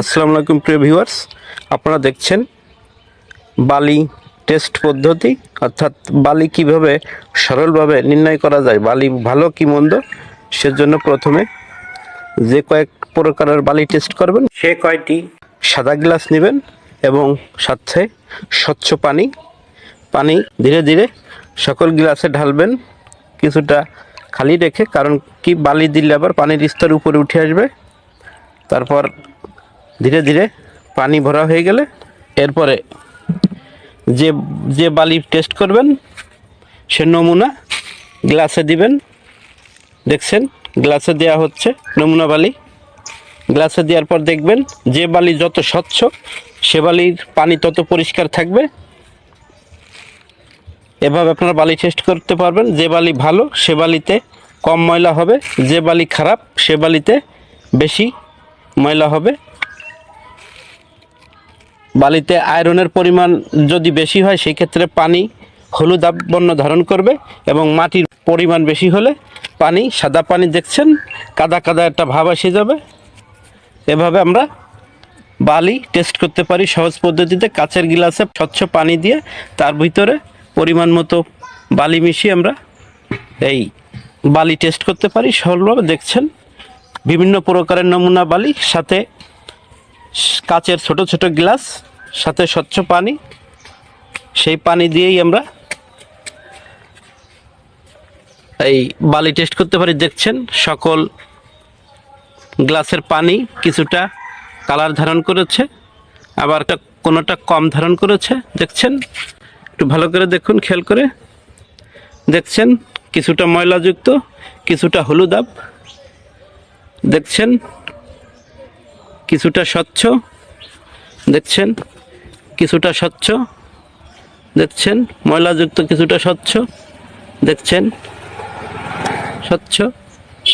আসসালামু আলাইকুম প্রিয় ভিউয়ার্স। আপনারা দেখছেন বালি টেস্ট পদ্ধতি, অর্থাৎ বালি কীভাবে সরলভাবে নির্ণয় করা যায়, বালি ভালো কি মন্দ, সেজন্য প্রথমে যে কয়েক প্রকারের বালি টেস্ট করবেন, সে কয়টি? সাদা গ্লাস নেবেন এবং সাথে স্বচ্ছ পানি পানি ধীরে ধীরে সকল গ্লাসে ঢালবেন, কিছুটা খালি রেখে, কারণ কি বালি দিলে আবার পানির স্তর উপরে উঠে আসবে। তারপর ধীরে ধীরে পানি ভরা হয়ে গেলে এরপরে যে যে বালি টেস্ট করবেন, সে নমুনা গ্লাসে দিবেন। দেখছেন গ্লাসে দেওয়া হচ্ছে নমুনা বালি। গ্লাসে দেওয়ার পর দেখবেন যে বালি যত স্বচ্ছ, সে বালির পানি তত পরিষ্কার থাকবে। এভাবে আপনারা বালি টেস্ট করতে পারবেন। যে বালি ভালো, সে বালিতে কম ময়লা হবে। যে বালি খারাপ, সে বালিতে বেশি ময়লা হবে। বালিতে আয়রনের পরিমাণ যদি বেশি হয় সেই ক্ষেত্রে পানি হলুদ বর্ণ ধারণ করবে এবং মাটির পরিমাণ বেশি হলে পানি, সাদা পানি দেখছেন, কাদা কাদা একটা ভাব এসে যাবে। এভাবে আমরা বালি টেস্ট করতে পারি সহজ পদ্ধতিতে। কাচের গিলাসে স্বচ্ছ পানি দিয়ে তার ভিতরে পরিমাণ মতো বালি মিশিয়ে আমরা এই বালি টেস্ট করতে পারি। সরলভাবে দেখছেন, বিভিন্ন প্রকারের নমুনা বালি, সাথে কাচের ছোট ছোট গ্লাস, সাথে স্বচ্ছ পানি। সেই পানি দিয়েই আমরা এই বালি টেস্ট করতে পারি। দেখছেন, সকল গ্লাসের পানি কিছুটা কালার ধারণ করেছে, আবার কোনোটা কম ধারণ করেছে। দেখছেন, একটু ভালো করে দেখুন, খেয়াল করে। দেখছেন, কিছুটা ময়লাযুক্ত, কিছুটা হলুদাব দেখছেন কিছুটা স্বচ্ছ, দেখছেন? কিছুটা স্বচ্ছ, দেখছেন? ময়লাযুক্ত কিছুটা স্বচ্ছ, দেখছেন? স্বচ্ছ,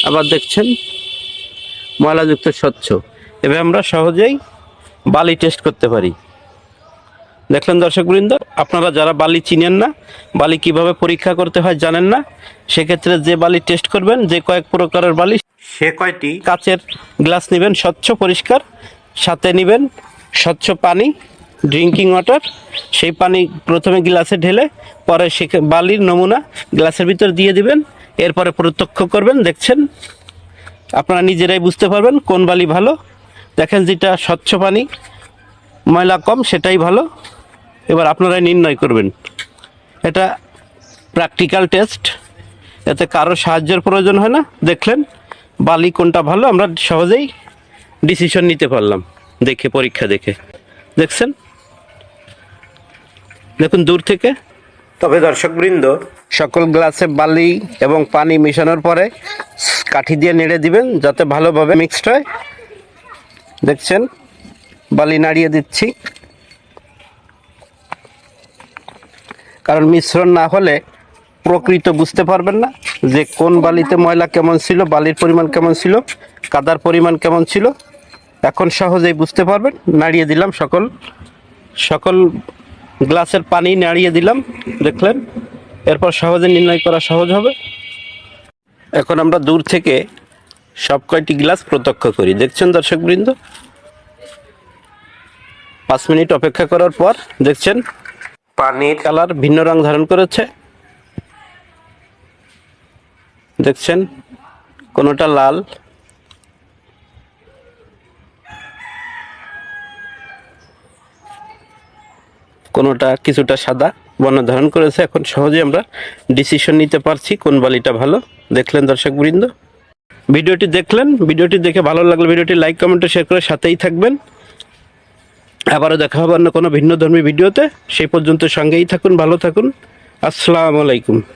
আবার দেখছেন? ময়লাযুক্ত স্বচ্ছ। এভাবে আমরা সহজেই বালি টেস্ট করতে পারি। দেখলেন দর্শকবৃন্দ? আপনারা যারা বালি চিনেন না, বালি কীভাবে পরীক্ষা করতে হয় জানেন না? সেক্ষেত্রে যে বালি টেস্ট করবেন, যে কয়েক প্রকারের বালি সে কয়টি? কাচের গ্লাস নেবেন, স্বচ্ছ, পরিষ্কার। সাথে নেবেন স্বচ্ছ পানি ড্রিঙ্কিং ওয়াটার সেই পানি প্রথমে গ্লাসে ঢেলে, পরে সে বালির নমুনা গ্লাসের ভিতর দিয়ে দিবেন। এরপরে প্রত্যক্ষ করবেন, দেখছেন? আপনারা নিজেরাই বুঝতে পারবেন কোন বালি ভালো। দেখেন যেটা স্বচ্ছ পানি, ময়লা কম, সেটাই ভালো। এবার আপনারাই নির্ণয় করবেন। এটা প্র্যাকটিক্যাল টেস্ট এতে কারও সাহায্যের প্রয়োজন হয় না, দেখলেন? বালি কোনটা ভালো, আমরা সহজেই ডিসিশন নিতে পারলাম, দেখে, পরীক্ষা দেখে। দেখছেন? দেখুন দূর থেকে। তবে দর্শকবৃন্দ, সকল গ্লাসে বালি এবং পানি মেশানোর পরে কাঠি দিয়ে নেড়ে দিবেন, যাতে ভালোভাবে মিক্সড হয়। দেখছেন? বালি নাড়িয়ে দিচ্ছি। কারণ মিশ্রণ না হলে প্রকৃত বুঝতে পারবেন না যে কোন বালিতে ময়লা কেমন ছিল, বালির পরিমাণ কেমন ছিল, কাদার পরিমাণ কেমন ছিল। এখন সহজেই বুঝতে পারবেন। নাড়িয়ে দিলাম সকল সকল গ্লাসের পানি নাড়িয়ে দিলাম, দেখলেন? এরপর সহজে নির্ণয় করা সহজ হবে। এখন আমরা দূর থেকে সব কয়টি গ্লাস প্রত্যক্ষ করি। দেখছেন দর্শকবৃন্দ? পাঁচ মিনিট অপেক্ষা করার পর দেখছেন? পানির কালার ভিন্ন রং ধারণ করেছে। দেখছেন? কোনোটা লাল? কোনোটা কিছুটা সাদা? বর্ণ ধারণ করেছে। এখন সহজে আমরা ডিসিশন নিতে পারছি কোন বালিটা ভালো। দেখলেন দর্শকবৃন্দ ভিডিওটি দেখলেন। ভিডিওটি দেখে ভালো লাগলে ভিডিওটি লাইক কমেন্ট শেয়ার করে সাথেই থাকবেন। আবারও দেখা হবে অন্য কোনো ভিন্ন ধর্মী ভিডিওতে। সেই পর্যন্ত সঙ্গেই থাকুন, ভালো থাকুন। আসসালামু আলাইকুম।